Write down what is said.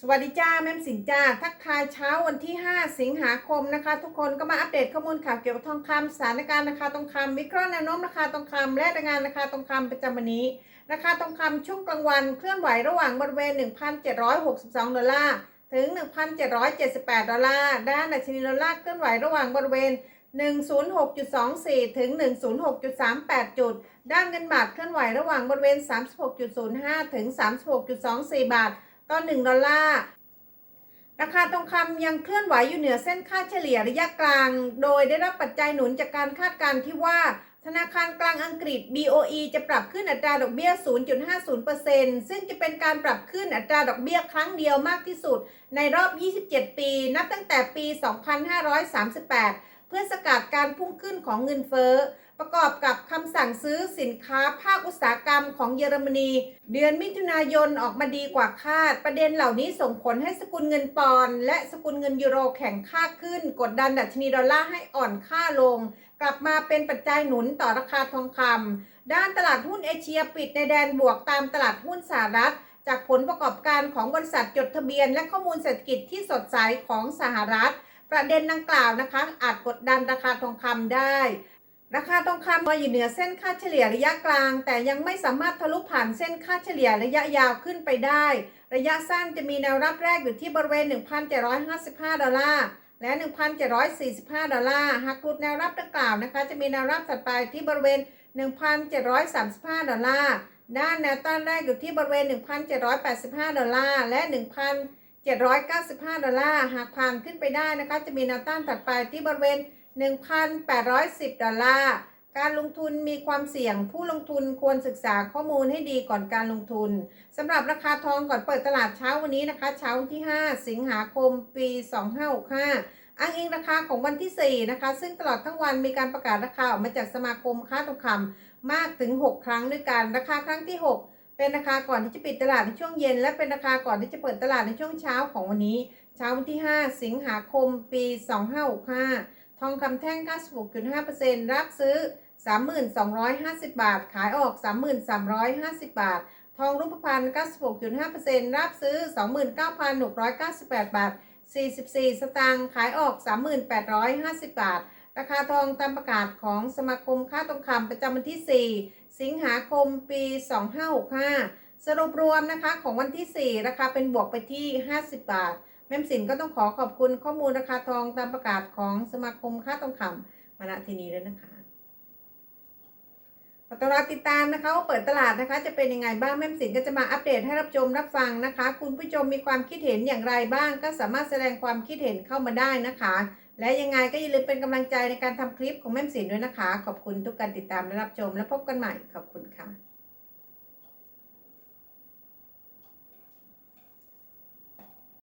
สวัสดีจ้าแม่สินจ้าทักทายเช้าวันที่ 5 สิงหาคมนะคะ ทุกคนก็มาอัปเดตข้อมูลข่าวเกี่ยวกับทองคำสถานการณ์ราคาทองคำวิเคราะห์แนวโน้มราคาทองคำและรายงานราคาทองคำประจำวันนี้ราคาทองคำช่วงกลางวันเคลื่อนไหวระหว่างบริเวณ 1,762 ดอลลาร์ถึง 1,778 ดอลลาร์ด้านดัชนีดอลลาร์เคลื่อนไหวระหว่างบริเวณ 106.24 ถึง 106.38 จุด ด้านเงินบาทเคลื่อนไหวระหว่างบริเวณ 36.05 ถึง 36.24 บาท ต่อ1ดอลลาร์ราคาทองคำยังเคลื่อนไหวอยู่เหนือเส้นค่าเฉลี่ยระยะกลาง โดยได้รับปัจจัยหนุนจากการคาดการณ์ที่ว่า ธนาคารกลางอังกฤษ BOE จะปรับขึ้นอัตราดอกเบี้ย 0.50%ซึ่งจะเป็นการปรับขึ้นอัตราดอกเบี้ยครั้งเดียวมากที่สุด ในรอบ 27 ปี นับตั้งแต่ปี 2538 เพื่อสกัดการพุ่งขึ้นของเงินเฟ้อ ประกอบกับคำสั่งซื้อสินค้าภาคอุตสาหกรรมของเยอรมนี เดือนมิถุนายนออกมาดีกว่าคาด ประเด็นเหล่านี้ส่งผลให้สกุลเงินปอนด์และสกุลเงินยูโรแข็งค่าขึ้น กดดันดัชนีดอลลาร์ให้อ่อนค่าลง กลับมาเป็นปัจจัยหนุนต่อราคาทองคำด้านตลาดหุ้นเอเชียปิดในแดนบวกตามตลาดหุ้นสหรัฐจากผลประกอบการของบริษัทจดทะเบียน และข้อมูลเศรษฐกิจที่สดใสของสหรัฐ ประเด็นดังกล่าวนะคะ อาจกดดันราคาทองคำได้ ราคาทองคำมาอยู่เหนือเส้นค่าเฉลี่ยระยะกลาง แต่ยังไม่สามารถทะลุผ่านเส้นค่าเฉลี่ยระยะยาวขึ้นไปได้ ระยะสั้นจะมีแนวรับแรกอยู่ที่บริเวณ 1,755 ดอลลาร์และ 1,745 ดอลลาร์ หากหลุดแนวรับดังกล่าวนะคะ จะมีแนวรับถัดไปที่บริเวณ 1,735 ดอลลาร์ ด้านแนวต้านแรกอยู่ที่บริเวณ 1,785 ดอลลาร์ และ 1,795 ดอลลาร์ หากผ่านขึ้นไปได้นะคะ จะมีแนวต้านถัดไปที่บริเวณ 1,810 ดอลลาร์ การลงทุนมีความเสี่ยง ผู้ลงทุนควรศึกษาข้อมูลให้ดีก่อนการลงทุนสำหรับราคาทองก่อนเปิดตลาดเช้าวันนี้นะคะ เช้าวันที่ 5 สิงหาคมปี 2565อ้างอิงราคาของวันที่ 4 นะคะ ซึ่งตลอดทั้งวันมีการประกาศราคาออกมาจากสมาคมค้าทองคำมากถึง 6 ครั้งด้วยกัน ราคาครั้งที่ 6เป็นราคาก่อนที่จะปิดตลาดในช่วงเย็น และเป็นราคาก่อนที่จะเปิดตลาดในช่วงเช้าของวันนี้ เช้าวันที่ 5 สิงหาคม ปี 2565 ทองคำแท่ง 96.5%รับซื้อ 3,250 บาท ขายออก 3,350 บาท ทองรูปพรรณ96.5%รับซื้อ 29,698 บาท 44 สตางค์ขายออก 3,850 บาท ราคาทองตามประกาศของสมาคมค้าทองคำประจำวันที่ 4 สิงหาคมปี 2565 สรุปรวมนะคะของวันที่ 4 ราคาเป็นบวกไปที่ 50 บาท แม่มสินก็ต้องขอขอบคุณข้อมูลราคาทองตามประกาศของสมาคมค้าทองคำมาณที่นี้ด้วนะคะขอต้อนรับติดตามนะคะว่าเปิดตลาดนะคะ จะเป็นยังไงบ้างแม่มสินก็จะมาอัปเดตให้รับชมรับฟังนะคะ คุณผู้ชมมีความคิดเห็นอย่างไรบ้าง ก็สามารถแสดงความคิดเห็นเข้ามาได้นะคะ และยังไงก็อย่าลืมเป็นกำลังใจในการทำคลิปของแม่มสินด้วยนะคะ ขอบคุณทุกการติดตามและรับชม และพบกันใหม่ขอบคุณค่ะ